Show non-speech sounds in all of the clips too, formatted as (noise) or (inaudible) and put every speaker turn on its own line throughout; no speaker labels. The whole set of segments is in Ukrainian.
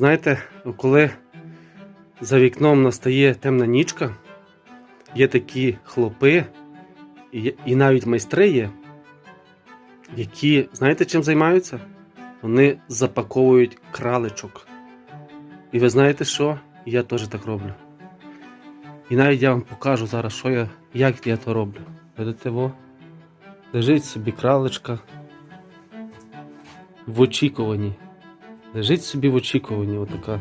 Знаєте, коли за вікном настає темна нічка, є такі хлопи, і, і навіть майстри є, які, знаєте, чим займаються? Вони запаковують кралечок. І ви знаєте що? Я теж так роблю. І навіть я вам покажу зараз, що я, як я то роблю. Видите, во? Лежить собі кралечка в очікуванні. Лежить собі в очікуванні отака.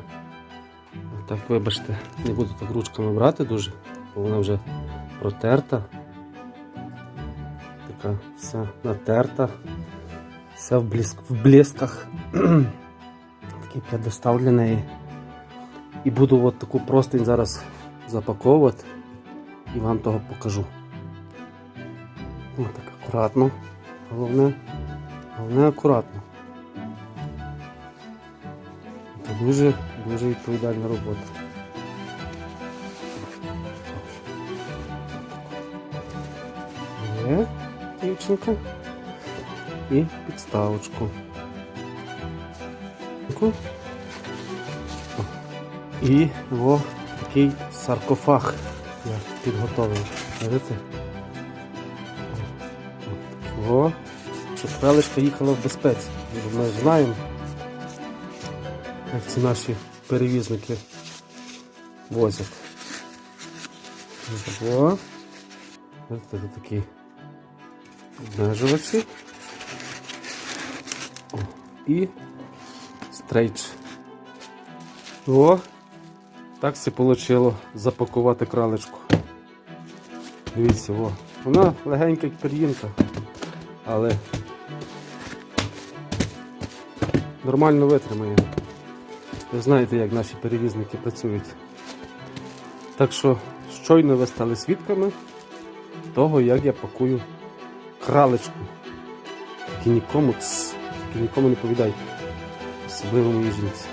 Так, вибачте, не буду так ручками брати дуже, бо вона вже протерта. Така вся натерта, вся в, бліск, в блисках. (clears throat) Такий п'єдестал для неї. І буду от таку простинь зараз запаковувати і вам того покажу. Ось так акуратно. Головне, головне акуратно. Дуже, дуже відповідальна робота. Є дівчинка. І підставочку. І о, такий саркофаг я підготовив. Видите? О, щоб кралечка їхала в безпеці. Ми знаємо, як ці наші перевізники возять. Ось це такі обмежувачі. І стрейч. О, так все вийшло запакувати кралечку. Дивіться, о. Вона легенька як пір'їнка, але нормально витримає. Ви знаєте, як наші перевізники працюють. Так що щойно ви стали свідками того, як я пакую кралечку. Тільки нікому, тільки нікому не повідайте. Особливо моїй жінці.